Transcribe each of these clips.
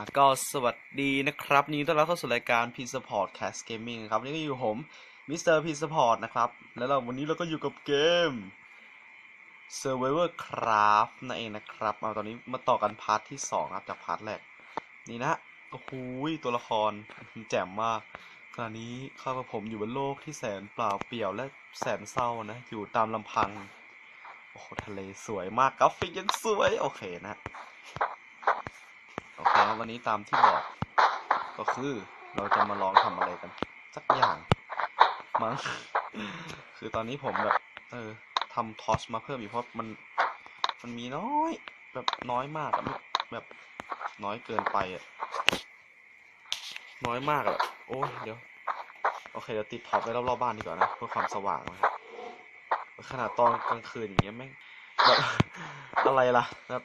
อ่าก็สวัสดีนะครับนดีต้อนรับเข้าสู่รายการ P Support Cast Gaming ครับนี่ก็อยู่ผมมิสเตอร์ P Support นะครับ แล้วเราวันนี้เราก็อยู่กับเกม Survivor Craft นั่นเองนะครับเอาตอนนี้มาต่อกันพาร์ทที่2ครับจากพาร์ทแรก นี่นะโอ้โหตัวละครแจ่มมากขณะนี้ข้ากับผมอยู่บนโลกที่แสนเปล่าเปลี่ยวและแสนเศร้านะ อยู่ตามลำพัง โอ้โหทะเลสวยมากกราฟิกยังสวย โอเคนะ โอเควันนี้ตามที่บอก ก็คือเราจะมาลองทำอะไรกัน สักอย่างมั้งคือตอนนี้ผมแบบ เออทำทอสมาเพิ่มอีกเพราะมัน มันมีน้อย แบบน้อยมากแบบน้อยเกินไปอะน้อยมากอะโอ้ยเดี๋ยว โอเคเดี๋ยวติดท็อปไว้รอบๆบ้านดีกว่านะ เพื่อความสว่างนะครับขนาดตอนกลางคืนอย่างเงี้ยแม่งแบบอะไรล่ะแบบ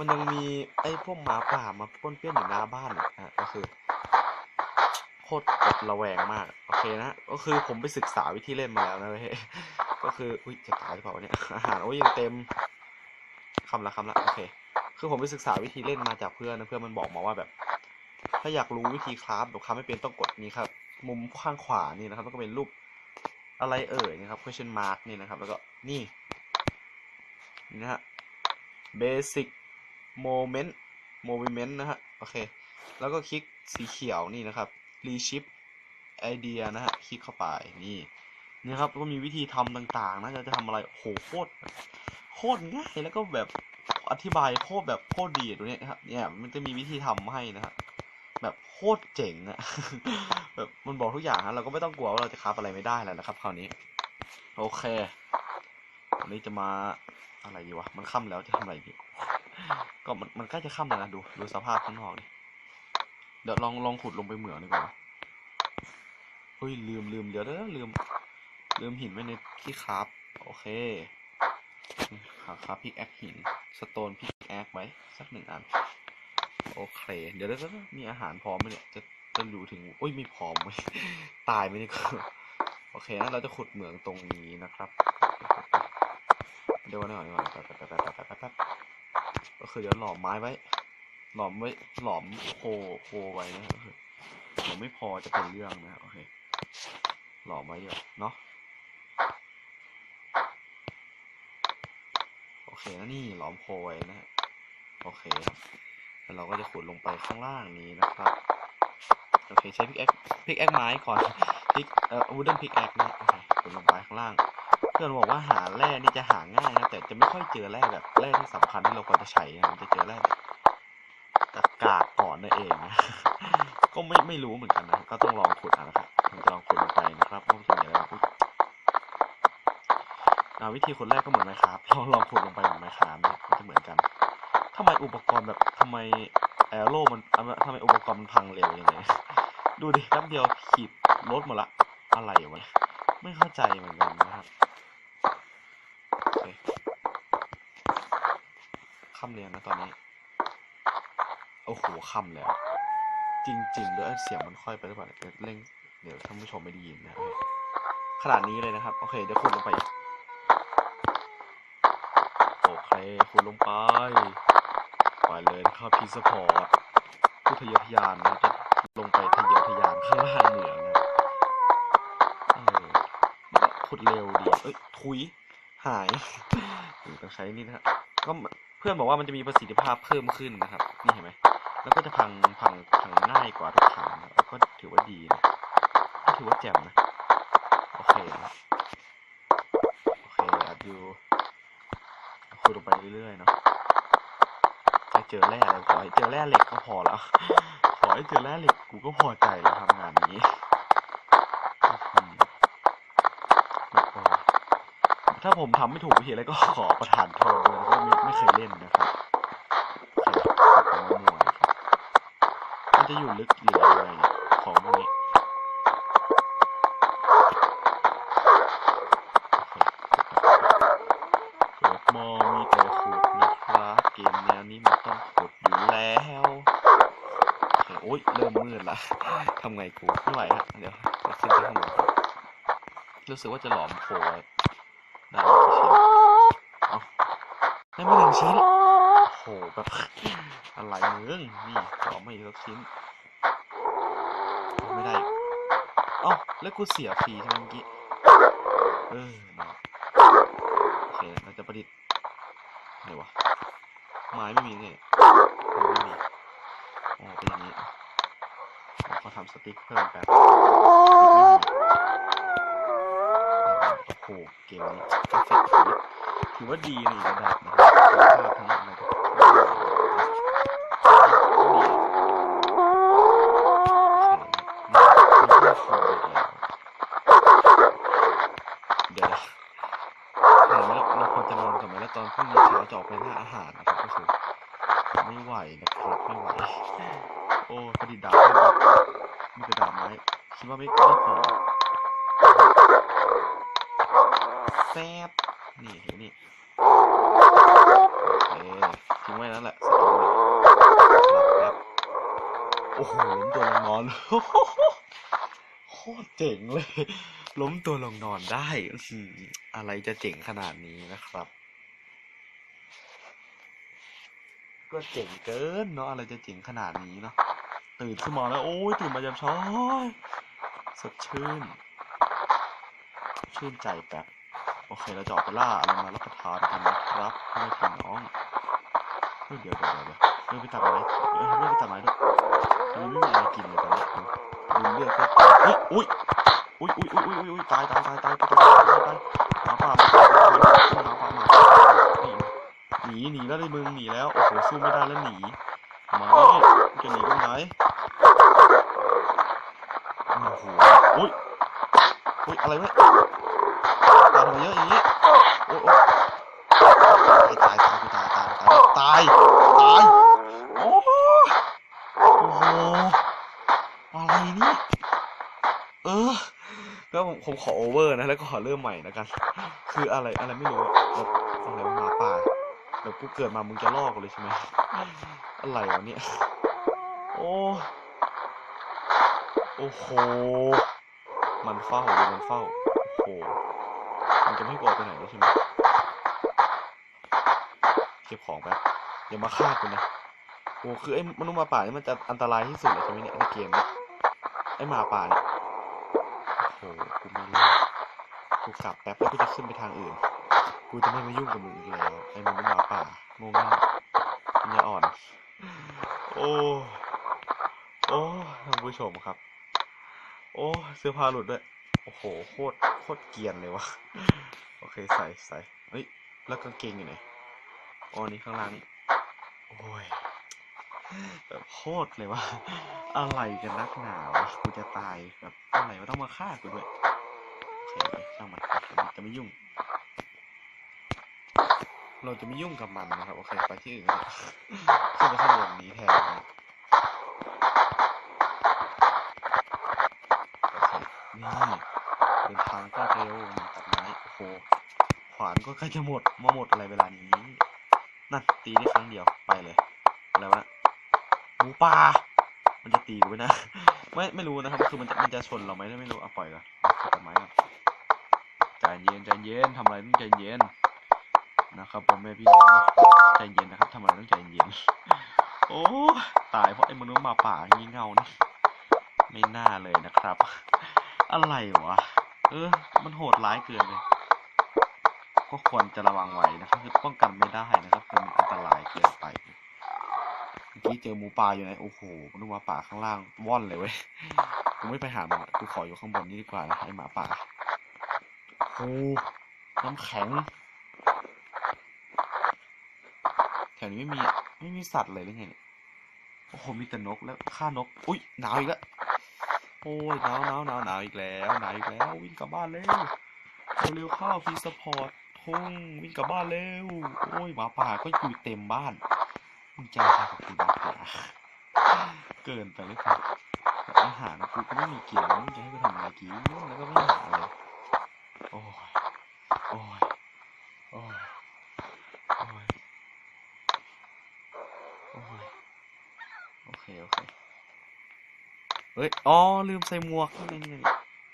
มันยังมีไอ้พวกหมาป่ามาป้นเปี้ยนอยู่หน้าบ้านอะก็คือโคตรแบบระแวงมาก โอเคนะ ก็คือผมไปศึกษาวิธีเล่นมาแล้วนะเว้ยก็คืออุ้ยจะตายหรือเปล่าเนี่ยอาหารโอ้ยยังเต็มคำละคำละโอเค คือผมไปศึกษาวิธีเล่นมาจากเพื่อนนะเพื่อนมันบอกมาว่าแบบ ถ้าอยากรู้วิธีคราฟแบบคราฟไม่เป็นต้องกดนี้ครับ มุมข้างขวานี่นะครับแล้วก็เป็นรูปอะไรเอ่ยนะครับ question mark นี่นะครับ แล้วก็นี่นี่นะฮะ basic moment movement นะฮะโอเค แล้วก็คลิกสีเขียวนี่นะครับ reshift idea นะฮะคลิกเข้าไปนี่นี่ครับก็มีวิธีทำต่างๆนะจะจะทำอะไรโหโคตรโคตรง่ายแล้วก็แบบอธิบายโคตรแบบโคตรดีตรงนี้ครับเนี่ยมันจะมีวิธีทำให้นะฮะแบบโคตรเจ๋งอะแบบมันบอกทุกอย่างฮะเราก็ไม่ต้องกลัวว่าเราจะคราฟอะไรไม่ได้แล้วนะครับ คราวนี้ โอเควันนี้จะมาอะไรดีวะมันค่ำแล้วจะทำอะไรดี ก็มันมันใกล้จะค่ำแล้วนะดูดูสภาพข้างนอกดิเดี๋ยวลองลองขุดลงไปเหมืองดีกว่าเฮ้ยลืมลืมเดี๋ยวเดี๋ยวลืม ลืมหินไว้ในที่คราฟโอเคหาคราฟพิกแอคหินสโตนพิกแอคไว้สักหนึ่งอันโอเค เดี๋ยวเดี๋ยวมีอาหารพร้อมไหมเนี่ยจะจะอยู่ถึงโอ้ยไม่พร้อมเว้ยตายไหมเนี่ยโอเคนะเราจะขุดเหมืองตรงนี้นะครับ เดี๋ยวก่อนเดี๋ยวก่อนดี๋ยวก่อนแป๊บแป๊บแป๊บแป๊บแป๊บแป๊บแป๊บ ก็คือเดี๋ยวหลอมไม้ไว้ หลอมไว้ หลอมโคโคไว้นะครับก็คือเดี๋ยวไม่พอจะเป็นเรื่องนะโอเค หลอมไว้เยอะเนาะ โอเคแล้วนี่หลอมโคไว้นะฮะ โอเคครับ แล้วเราก็จะขุดลงไปข้างล่างนี้นะครับ โอเคใช้พิกแอคพิกแอคไม้ก่อนพิกเอ่อวูดเดิลพิกแอคนะโอเคขุดลงไปข้างล่าง เพื่อนบอกว่าหาแร่นี่จะหาง่ายนะแต่จะไม่ค่อยเจอแร่แบบแร่ที่สำคัญที่เราควรจะใช้นะจะเจอแร่แบบกากก่อนนั่นเองนะก็ไม่ไม่รู้เหมือนกันนะก็ต้องลองขุดนะครับผมจะลองขุดลงไปนะครับว่ามันจะมีอะไรบ้างอุ๊ยอ่าวิธีขุดแรกก็เหมือนไมครับลองลองขุดลงไปเหมือนไหมครับมันจะเหมือนกันทำไมอุปกรณ์แบบทำไมแอโร่มันทำไมอุปกรณ์มันพังเร็วอย่างเงี้ยดูดิแป๊บเดียวขีดลดหมดละอะไรวะไม่เข้าใจเหมือนกันนะครับ โอเคค่ำเรียงนะตอนนี้ โอ้โหค่ำแล้ว จริงๆด้วยเสียงมันค่อยไปหรือเปล่าเดี๋ยวเร่งเดี๋ยวท่านผู้ชมไม่ได้ยินนะขนาดนี้เลยนะครับ โอเค เดี๋ยวขุดลงไป โอเคขุดลงไป ไปเลยนะครับพีสปอร์ตผู้ทะเยอทะยานนะจะลงไปทะเยอทะยานข้างล่างเหนือนะเออขุดเร็วดีเอ้ย ทุย หายต้องใช้นี่นะฮะก็ เพื่อนบอกว่ามันจะมีประสิทธิภาพเพิ่มขึ้นนะครับ นี่เห็นไหมแล้วก็จะพังพังพังง่ายกว่าทุกครั้งแล้วก็ถือว่าดีนะก็ถือว่าแจ่มนะ โอเคนะโอเคอัดอยู่คุยลงไปเรื่อยๆเนาะแค่เจอแร่อะไรขอให้เจอแร่เหล็กก็พอแล้ว ขอให้เจอแร่เหล็กกูก็พอใจแล้วทำงานนี้อื้อหือแล้วก็ ถ้าผมทำไม่ถูกวิธีอะไรก็ขอประทานโทษเลยเพราะไม่ไม่เคยเล่นนะครับอเคมั่วๆนะครับมันจะอยู่ลึกหรืออะไรเนี่ยของพวกนี้เกิดมามีแต่ขุดนะครับเกมแนวนี้มันต้องขุดอยู่แล้วโอ๊ยเริ่มมืดละทำไงกูไม่ไหวฮะเดี๋ยวจะขึ้นไปข้างบนรู้สึกว่าจะหลอมโผล่ ไว้ได้แล้วกี่ชิ้นเอ้าได้ไม่หนึ่งชิ้นโอ้โหแบบออะไรมึงนี่ขอมาอีกสักชิ้น ไม่ได้อีกเอ้าแล้วกูเสียฟรีใช่ไหมเมื่อกี้ เออนะโอเค เราจะประดิษฐ์ไหนวะ ไม้ไม่มีเนี่ยเออไม่มีอ๋อเป็นอย่างนี้ผมขอทำสติ๊กเพิ่มแป๊บไม่มีโอ้โห เกมนี้กราฟิกถือว่าถือว่าดีในอีกระดับนะครับคุณภาพทั้งอะไรก็ดีเดี๋ยวนะเดี๋ยวเราเราควรจะนอนก่อนไหมแล้วตอนพรุ่งนี้เช้าจะออกไปล่าอาหารนะครับก็คือไม่ไหวนะครับไม่ไหว โอ้ประดิษฐ์ดาบเพิ่มครับมีแต่ดาบไม้คิดว่าไม่ไม่พอ แป๊บนี่เห็นนี่โอทิ้งไว้นั่นแหละหลับโอ้โหล้มตัวลงนอนโคตรเจ๋งเลย ล้มตัวลงนอนได้อื้อหืออะไรจะเจ๋งขนาดนี้นะครับ ก็เจ๋งเกินเนาะอะไรจะเจ๋งขนาดนี้เนาะตื่นขึ้นมาแล้วโอ้ยตื่นมายามเช้าสดชื่น ชื่นใจแป๊บ โอเค เราจอบล่าอะไรมารับประทานกันนะครับไม่ทำน้องเฮ้ยเดี๋ยวเดี๋ยวเดี๋ยวเรื่องไปตัดไม้เออเรื่องไปตัะไม้ด้วยมันไม่มีอะไรกินเลยตอนนี้ดูเลือดก็อุ้ยอุ้ยอุ้ยอุ้ยอุ้ยอุ้ยตายตายตายตายตายตายตายหาป่าหมาป่หาป่ามหนีหนีแล้วเลยมึงหนีแล้วโอ้โหสู้ไม่ได้ ผมขอโอเวอร์นะแล้วก็ขอเริ่มใหม่นะกัน คืออะไรอะไรไม่รู้อะแบบอะไรหมาป่าแบบกูเกิดมามึงจะลอกเลยใช่ไหมอะไรวะเนี่ยโอ้โอ้โห มันเฝ้าเลยมันเฝ้า โอ้โห มันจะไม่กูออกไปไหนแล้วใช่ไหมเก็บของแป๊บอย่ามาฆ่ากูนะ โอ้คือไอ้มนุษย์มาป่านี่มันจะอันตรายที่สุดเลยใช่ไหมเนี่ยในเกมเนี่ยไอ้หมาป่าเนี่ย โอ้โหกูไม่รอดกูกลับแป๊บแล้วกูจะขึ้นไปทางอื่น กูจะไม่มายุ่งกับมึงอีกแล้วไอ้มนุษย์หมาป่าโง่มากปัญญาอ่อน โอ้ โอ้ท่านผู้ชมครับ โอ้ เสื้อผ้าหลุดด้วย โอ้โห โคตร โคตรเกียนเลยวะโอเค ใส่ใส่เฮ้ย แล้วกางเกงอยู่ไหน อ๋อ นี่ข้างล่างนี่ โอ้ย โคตรเลยวะอะไรกันนักหนาวะกูจะตายแบบอะไรวะต้องมาฆ่ากูด้วยโอเคช่างมันจะไม่จะไม่ยุ่ง เราจะไม่ยุ่งกับมันนะครับโอเคไปที่อื่นขึ้นไปข้างบนนี้แทนนะโอเคนี่เดินทางก็เร็วมีตัดไม้โอ้โหขวานก็ใกล้จะหมดมาหมดอะไรเวลานี้นั่นตีได้ครั้งเดียวไปเลยอะไรวะ หมูป่า มันจะตีกูไหมนะ ไม่ไม่รู้นะครับ คือมันจะมันจะชนเราไหมไม่รู้เอาปล่อยก่อนเอาตัดไม้ก่อนใจเย็นใจเย็นทำอะไรต้องใจเย็นนะครับผมแม่พี่น้องใจเย็นนะครับทำอะไรต้องใจเย็น โอ้ตายเพราะไอ้มนุษย์หมาป่างี่เงานี่ไม่น่าเลยนะครับ อะไรวะ เออ มันโหดร้ายเกินเลยก็ควรจะระวังไว้นะครับ คือป้องกันไม่ได้นะครับคือมันอันตรายเกินไป มื่อกี้เจอหมูป่าอยู่ไหนโอ้โหมนุษย์หมาป่าข้างล่างว่อนเลยเว้ยกูไม่ไปหามันอะกูขออยู่ข้างบนนี่ดีกว่านะไอหมาป่าโอ้น้ำแข็งแถวนี้ไม่มีอะไม่มีสัตว์เลยหรือไงเนี่ยโอ้โหมีแต่นกแล้วฆ่านก อุ้ยหนาวอีกแล้วโอ้ยหนาวหนาวหนาวหนาวอีกแล้วหนาวอีกแล้ววิ่งกลับบ้านเร็วเร็วๆเข้าฟรีสปอร์ตทุ่งวิ่งกลับบ้านเร็วโอ้ยหมาป่าก็อยู่เต็มบ้านมึงจะอะไรกับกูหมาป่า เกินไปหรือเปล่าอาหารกูก็ไม่มีกินแล้วมึงจะให้กูทำอะไรกินแล้วก็ไม่หาอะไรโอ้ยโอ้ยโอ้ยโอ้ยโอ้ยโอเคโอเคเฮ้ยอ๋อลืมใส่หมวกนี่นี่ไง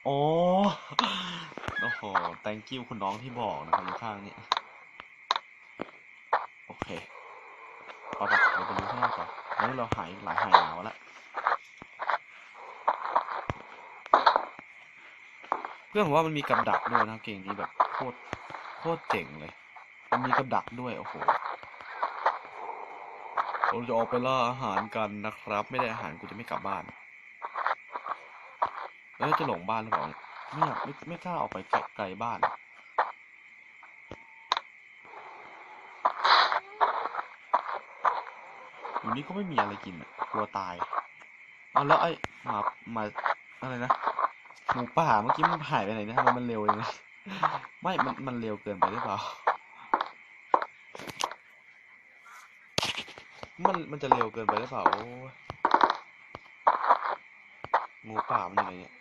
อ๋อโอ้โห thank you คุณน้องที่บอกนะครับข้างนี่โอเคปะปเราไปดูข้างนอกก่อน อันนี้เราหายหลายหายหนาวล้วเพื่อนผมว่ามันมีกับดักด้วยนะเก่งนี้แบบโคตรโคตรเจ๋งเลย มันมีกับดักด้วยโอ้โหเราจะออกไปล่าอาหารกันนะครับ ไม่ได้อาหารกูจะไม่กลับบ้าน แล้วจะหลงบ้านหรือเปล่าเนี่ยไม่อยากไม่ไม่กล้าออกไปไกลไกลบ้าน อยู่นี่ก็ไม่มีอะไรกินอะกลัวตายเอาแล้วไอ้หมาหมาอะไรนะหมูป่าเมื่อกี้มันหายไปไหนนะทำไมมันเร็วอย่างนี้ไม่มันมันเร็วเกินไปหรือเปล่า มันมันจะเร็วเกินไปหรือเปล่าโอ้หมูป่ามันอยู่ไหนเนี่ย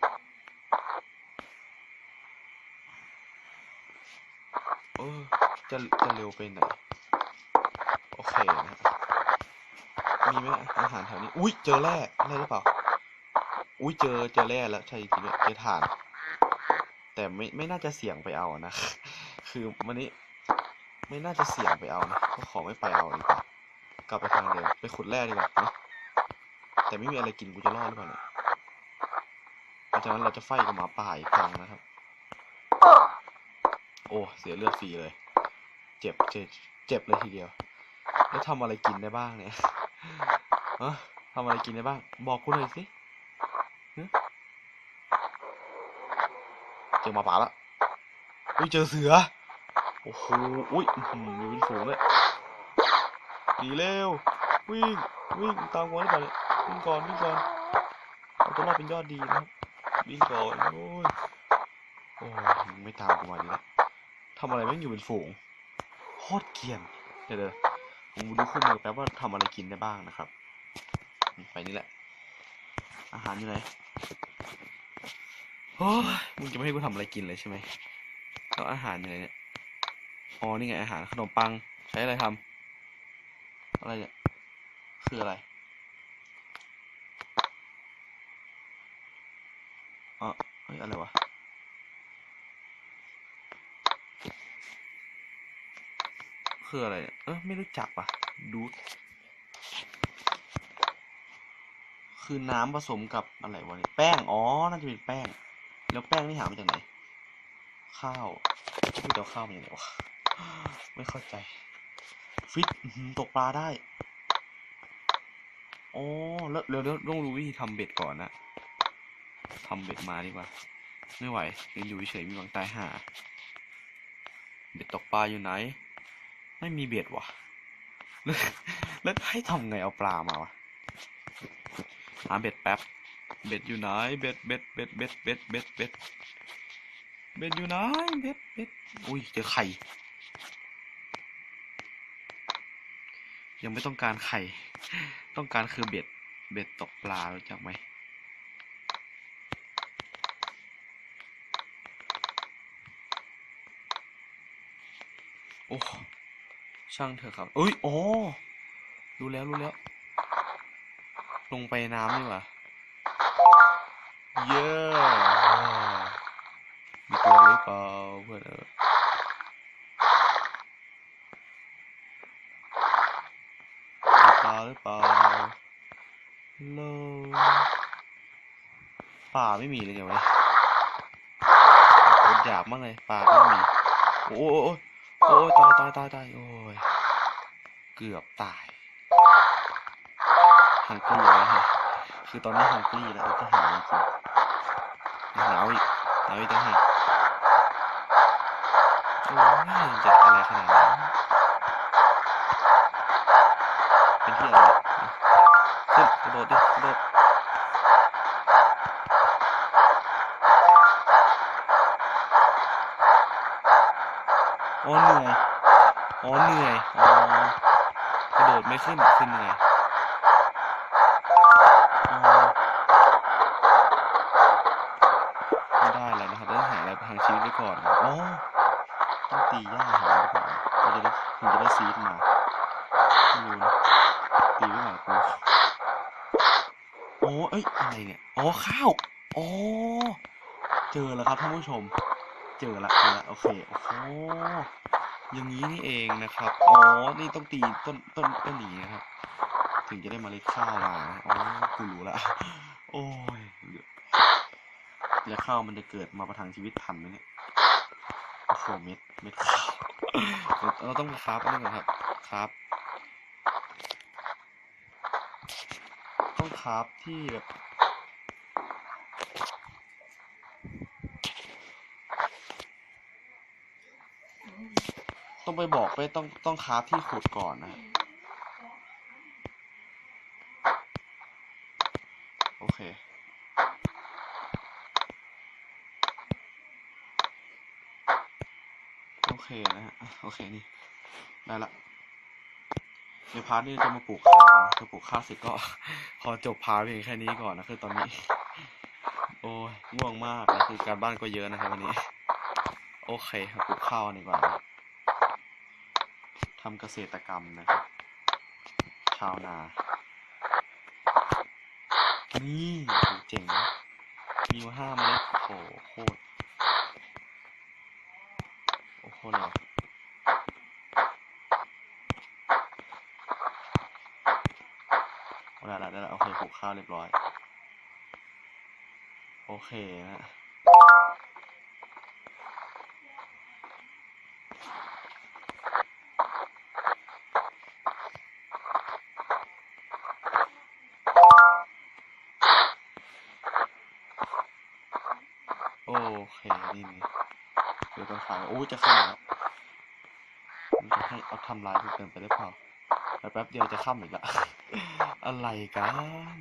เออจะจะเร็วไปไหนโอเคนะ มีไหมอาหารแถวนี้ อุ้ยเจอแร่อะไรหรือเปล่า อุ้ยเจอเจอแร่แล้วใช่จริงด้วยเจอถ่าน แต่ไม่ไม่น่าจะเสี่ยงไปเอานะ คือวันนี้ไม่น่าจะเสี่ยงไปเอานะก็ขอไม่ไปเอาดีกว่ากลับไปทางเดิมไปขุดแร่ดีกว่าเนอะแต่ไม่มีอะไรกินกูจะรอดหรือเปล่าเนี่ยเพราะฉะนั้นเราจะไฟกับหมาป่าอีกครั้งนะครับ โอ้เสียเลือดฟรีเลย เจ็บเจ็บเจ็บเลยทีเดียว แล้วทำอะไรกินได้บ้างเนี่ย ฮะทำอะไรกินได้บ้าง บอกกูหน่อยสิเจอมาป่าละอุ้ยเจอเสือ โอ้โห อุ้ยหืมีเป็นฝูงเลยหนีเร็ว วิ่ง วิ่งตามกูหรือเปล่าเนี่ยวิ่งก่อน วิ่งก่อน เอาตัวรอดเป็นยอดดีนะครับ วิ่งก่อน โอ้ย โอ้ยไม่ตามกูมาดีละทำอะไรแม่งอยู่เป็นฝูงโคตรเกรียน เดี๋ยวเดี๋ยว ผมดูคู่มือแป๊บว่าทำอะไรกินได้บ้างนะครับ ไปนี่แหละ อาหารอยู่ไหนโอ้ยมึงจะไม่ให้กูทำอะไรกินเลยใช่ไหมแล้วอาหารอยู่ไหนเนี่ยอ๋อนี่ไงอาหารขนมปังใช้อะไรทำอะไรเนี่ยคืออะไรอ๋อเฮ้ยอะไรวะ คืออะไร เออไม่รู้จักว่ะดูดคือน้ำผสมกับอะไรวะเนี่ยแป้ง อ๋อ น่าจะเป็นแป้ง แล้วแป้งนี่หามาจากไหน ข้าวกูจะเอาข้าวมาจากไหนวะ ไม่เข้าใจ ฟิตตกปลาได้ อ๋อ แล้วเดี๋ยวเดี๋ยวต้องรู้วิธีทำเบ็ดก่อนนะทำเบ็ดมาดีกว่า ไม่ไหวยืนอยู่เฉยมีหวังตายห่าเบ็ดตกปลาอยู่ไหน ไม่มีเบ็ดว่ะ แล้วแล้วให้ทำไงเอาปลามาวะ หาเบ็ดแป๊บ เบ็ดอยู่ไหน เบ็ดเบ็ดเบ็ดเบ็ดเบ็ดเบ็ดเบ็ดเบ็ดอยู่ไหน เบ็ดเบ็ดอุ้ยเจอไข่ ยังไม่ต้องการไข่ ต้องการคือเบ็ด เบ็ดตกปลารู้จักไหมโอ้ ช่างเถอะครับเอ้ยโอ้รู้แล้วรู้แล้ว ลงไปน้ำนี่หว่าเย้มีตัวหรือเปล่าเพื่อนเออปลาหรือเปล่าโลป่าไม่มีเลยเนี่ยวะอดอยากมากเลยปลาไม่มี โอ้โอ้ โอ้ยตายตายตายตายโอ้ย เกือบตายฮังกี้แล้วฮะคือตอนนี้ฮังกี้แล้วจะหาอะไรกินหาวอีกหาวอีกต่างหากโอ้ยจะอะไรขนาดนั้นเป็นที่อะไรเนี่ยขึ้นกระโดดดิกระโด อ๋อเหนื่อยอ๋อกระโดดไม่ขึ้นคือเหนื่อยอ๋อไม่ได้แล้วนะครับต้องหาอะไรประทังชีวิตไว้ก่อนอ๋อต้องตีหญ้าหาไว้ก่อนเราจะได้ถึงจะได้ซีดมาไม่รู้นะตีไว้ก่อนกูโอ้เอ้ยอะไรเนี่ยอ๋อข้าวอ๋อเจอแล้วครับท่านผู้ชม เจอละเจอละโอเคโอ้โห อย่างนี้นี่เองนะครับ อ๋อ นี่ต้องตีต้นต้นต้นหนีนะครับ ถึงจะได้มเมล็ดข้าวมาอ๋อกูรู้ละ โอ้ย แล้วข้าวมันจะเกิดมาประทังชีวิตทันไหมเนี่ยโอ้โหเม็ดเม็ดข้าว เราต้องคราฟอันนี้ก่อนครับคราฟต้องคราฟที่แบบ ต้องไปบอกไปต้องต้องคาที่ขุดก่อนนะ โอเค โอเคนะฮะ โอเคนี่ ได้ละในพาร์ทนี้จะมาปลูกข้าวนะจะปลูกข้าวเสร็จก็ขอจบพาร์ทเพียงแค่นี้ก่อนนะคือตอนนี้ โอ้ยง่วงมากนะคือการบ้านก็เยอะนะครับวันนี้ โอเคครับปลูกข้าวดีกว่านะ ทำเกษตรกรรมนะครับ ชาวนา นี่เจ๋งมีห้าเมล็ดโอ้โหโคตรโอ้โหเลยได้ละได้ละโอเคปลูกข้าวเรียบร้อย โอเคนะ โอ เคนี่เดี๋ยวต้องขายโอ้จะเข้าแล้วมันจะให้เอาทำลายเกินไปหรือเปล่าแต่แป๊บเดียวจะค่ำอีกละอะไรกัน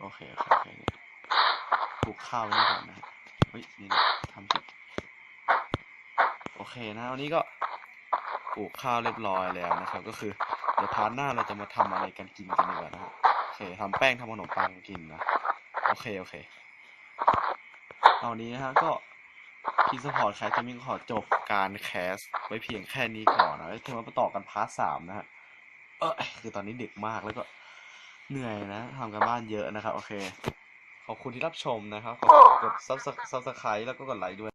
โอเคโอเคโอเคปลูกข้าวไว้นี่ก่อนนะเฮ้ยนี่ทำผิดโอเคนะวันนี้ก็ปลูกข้าวเรียบร้อยแล้วนะครับ ก็คือเดี๋ยวพาร์ทหน้าเราจะมาทำอะไรกันกินกันดีกว่านะฮะโอเค ทำแป้งทำขนมปังกินนะ โอเค โอเคเอานี้นะฮะก็พีสปอร์ตแคสจะมีขอจบการแคสไว้เพียงแค่นี้ก่อนนะแล้วจะมาต่อกันพาร์ทสามนะฮะเออคือตอนนี้ดึกมากแล้วก็เหนื่อยนะทำกันบ้านเยอะนะครับ โอเค ขอบคุณที่รับชมนะครับ กดซับสไครต์แล้วก็กดไลค์ด้วย